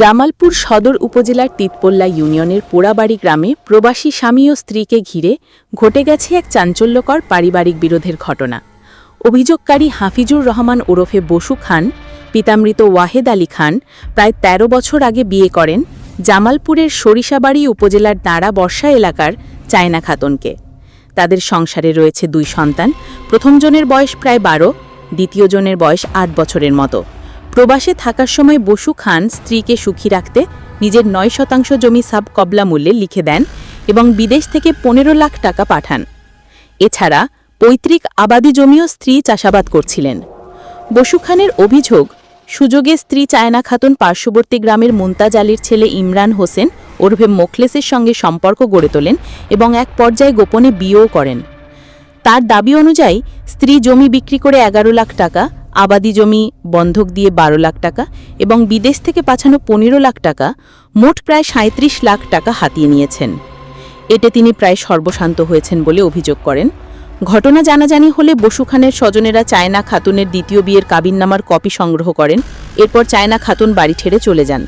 জামালপুর সদর উপজেলার তিতপল্লা ইউনিয়নের পোড়াবাড়ি গ্রামে প্রবাসী স্বামী ও স্ত্রীকে ঘিরে ঘটে গেছে এক চাঞ্চল্যকর পারিবারিক বিরোধের ঘটনা। অভিযোগকারী হাফিজুর রহমান ওরফে বসু খান, পিতামৃত ওয়াহেদ আলী খান প্রায় ১৩ বছর আগে বিয়ে করেন জামালপুরের সরিষাবাড়ি উপজেলার দাঁড়া বর্ষা এলাকার চায়না খাতুনকে। তাদের সংসারে রয়েছে দুই সন্তান, প্রথমজনের বয়স প্রায় বারো দ্বিতীয় জনের বয়স আট বছরের মতো। প্রবাসে থাকার সময় বসু খান স্ত্রীকে সুখী রাখতে নিজের নয় শতাংশ জমি সাব কবলা মূল্যে লিখে দেন এবং বিদেশ থেকে পনেরো লাখ টাকা পাঠান। এছাড়া পৈতৃক আবাদি জমিও স্ত্রী চাষাবাদ করছিলেন। বসু খানের অভিযোগ, সুযোগে স্ত্রী চায়না খাতুন পার্শ্ববর্তী গ্রামের মুমতাজ আলীর ছেলে ইমরান হোসেন ওরফে মোখলেসের সঙ্গে সম্পর্ক গড়ে তোলেন এবং এক পর্যায়ে গোপনে বিয়েও করেন। তার দাবি অনুযায়ী, স্ত্রী জমি বিক্রি করে এগারো লাখ টাকা আবাদি জমি, বন্ধক দিয়ে বারো লাখ টাকা এবং বিদেশ থেকে পাঠানো পনেরো লাখ টাকা, মোট প্রায় সাঁত্রিশ লাখ টাকা হাতিয়ে নিয়েছেন। এতে তিনি প্রায় সর্বশান্ত হয়েছেন বলে অভিযোগ করেন। ঘটনা জানাজানি হলে বসু খানের স্বজনেরা চায়না খাতুনের দ্বিতীয় বিয়ের কাবিননামার কপি সংগ্রহ করেন, এরপর চায়না খাতুন বাড়ি ছেড়ে চলে যান।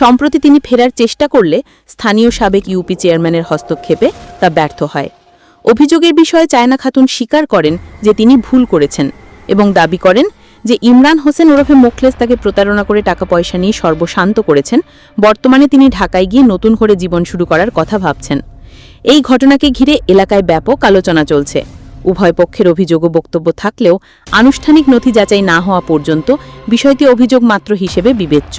সম্প্রতি তিনি ফেরার চেষ্টা করলে স্থানীয় সাবেক ইউপি চেয়ারম্যানের হস্তক্ষেপে তা ব্যর্থ হয়। অভিযোগের বিষয়ে চায়না খাতুন স্বীকার করেন যে তিনি ভুল করেছেন এবং দাবি করেন যে ইমরান হোসেন ওরফে মোখলেস তাকে প্রতারণা করে টাকা পয়সা নিয়ে সর্বশান্ত করেছেন, বর্তমানে তিনি ঢাকায় গিয়ে নতুন করে জীবন শুরু করার কথা ভাবছেন। এই ঘটনাকে ঘিরে এলাকায় ব্যাপক আলোচনা চলছে। উভয় পক্ষের অভিযোগ ও বক্তব্য থাকলেও আনুষ্ঠানিক নথি যাচাই না হওয়া পর্যন্ত বিষয়টি অভিযোগ মাত্র হিসেবে বিবেচ্য।